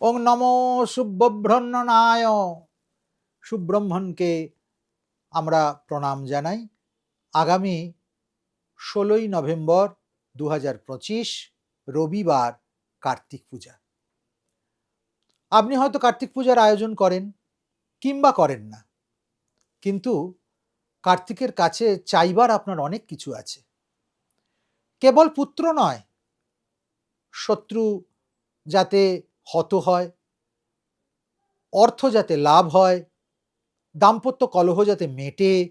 ওং নম শুভ্রহ্মণ্যনায় সুব্রহ্মণকে আমরা প্রণাম জানাই। আগামী ষোলোই নভেম্বর দু রবিবার কার্তিক পূজা। আপনি হয়তো কার্তিক পূজার আয়োজন করেন কিংবা করেন না। কিন্তু কার্তিকের কাছে চাইবার আপনার অনেক কিছু আছে। কেবল পুত্র নয়, শত্রু যাতে হত হয়, অর্থ যাতে লাভ হয়, দাম্পত্য কলহ যাতে মেটে,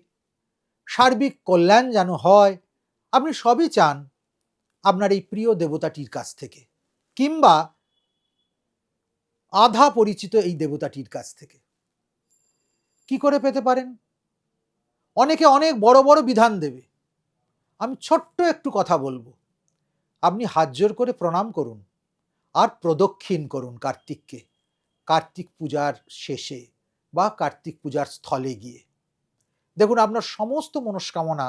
সার্বিক কল্যাণ যেন হয়, আপনি সবই চান আপনার এই প্রিয় দেবতাটির কাছ থেকে কিংবা আধা পরিচিত এই দেবতাটির কাছ থেকে। কি করে পেতে পারেন? অনেকে অনেক বড় বড় বিধান দেবে। আমি ছোট্ট একটু কথা বলব। আপনি হাত করে প্রণাম করুন। আর প্রদক্ষিণ করুন কার্তিককে। কার্তিক পূজার শেষে বা কার্তিক পূজার স্থলে গিয়ে। দেখুন, আপনার সমস্ত মনস্কামনা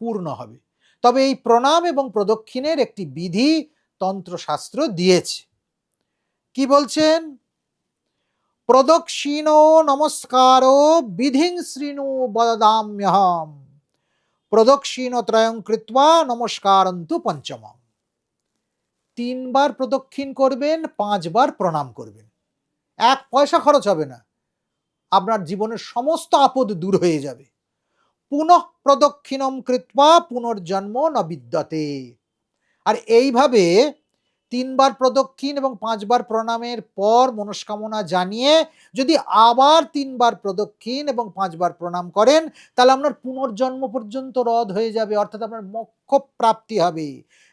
পূর্ণ হবে। তবে এই প্রণাম এবং প্রদক্ষিণের একটি বিধি তন্ত্রশাস্ত্র দিয়েছে। কি বলছেন? প্রদক্ষিণ নমস্কার বিধিং শ্রীণু বদাম্যহম প্রদক্ষিণ ত্রয়ং কৃত্বা নমস্কারন্তু পঞ্চমম। তিনবার প্রদক্ষিণ করবেন, পাঁচবার প্রণাম করবেন। এক পয়সা খরচ হবে না। আপনার জীবনের সমস্ত আপদ দূর হয়ে যাবে। পুনঃ প্রদক্ষিণম কৃত্বা পুনর্জন্ম ন বিদ্যতে। আর এইভাবে তিনবার প্রদক্ষিণ এবং পাঁচবার প্রণামের পর মনস্কামনা জানিয়ে যদি আবার তিনবার প্রদক্ষিণ এবং পাঁচবার প্রণাম করেন, তাহলে আপনার পুনর্জন্ম পর্যন্ত রদ হয়ে যাবে, অর্থাৎ আপনার মোক্ষ প্রাপ্তি হবে।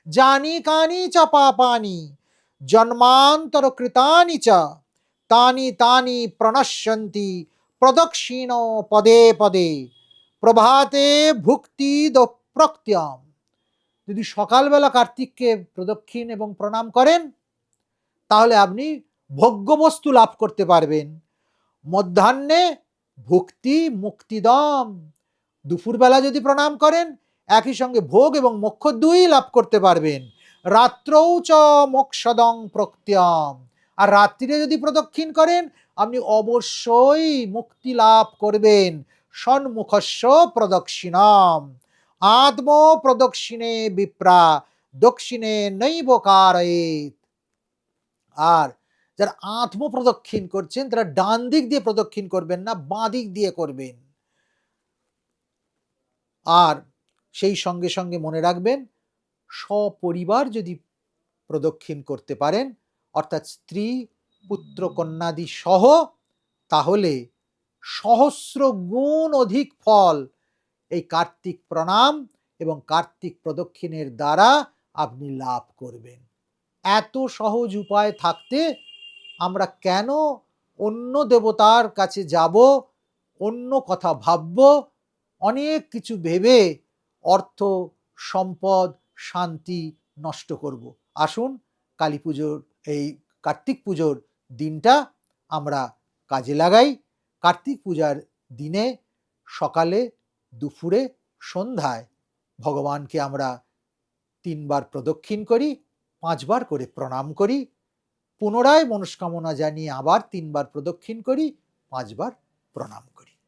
জানি কানি চ পাপানি, জন্মান্তর কৃতানি চ, তানি তানি প্রণশ্যন্তি, প্রদক্ষিণ পদে পদে, প্রভাতে ভুক্তি প্রক্তিয়াম যদি সকালবেলা কার্তিককে প্রদক্ষিণ এবং প্রণাম করেন, তাহলে আপনি ভোগ্যবস্তু লাভ করতে পারবেন। মধ্যাহ্নে ভক্তি, মুক্তিদম। দুপুরবেলা যদি প্রণাম করেন, একই সঙ্গে ভোগ এবং মোক্ষ দুই লাভ করতে পারবেন। রাত্রৌ চ মোক্ষদং প্রক্তিয়াম আর রাত্রিরে যদি প্রদক্ষিণ করেন, আপনি অবশ্যই মুক্তি লাভ করবেন। সন্মুখস্য প্রদক্ষিণাম। আত্ম প্রদক্ষিণে বিপ্রা দক্ষিণে নৈব আর যারা আত্ম প্রদক্ষিণ করছেন, তারা ডান দিক দিয়ে প্রদক্ষিণ করবেন না, বাঁ দিক দিয়ে করবেন। আর সেই সঙ্গে সঙ্গে মনে রাখবেন, সপরিবার যদি প্রদক্ষিণ করতে পারেন, অর্থাৎ স্ত্রী, পুত্র, কন্যাদি সহ, তাহলে সহস্র গুণ অধিক ফল এই কার্তিক প্রণাম এবং কার্তিক প্রদক্ষিণের দ্বারা আপনি লাভ করবেন। এত সহজ উপায় থাকতে আমরা কেন অন্য দেবতার কাছে যাব, অন্য কথা ভাবব, অনেক কিছু ভেবে অর্থ, সম্পদ, শান্তি নষ্ট করব। আসুন কালী পুজোর, এই কার্তিক পুজোর দিনটা আমরা কাজে লাগাই। কার্তিক পূজার দিনে সকালে দুপুরে সন্ধ্যায় ভগবানকে আমরা তিনবার প্রদক্ষিণ করি, পাঁচবার করে প্রণাম করি, পুনরায় মনস্কামনা জানিয়ে আবার তিনবার প্রদক্ষিণ করি, পাঁচবার প্রণাম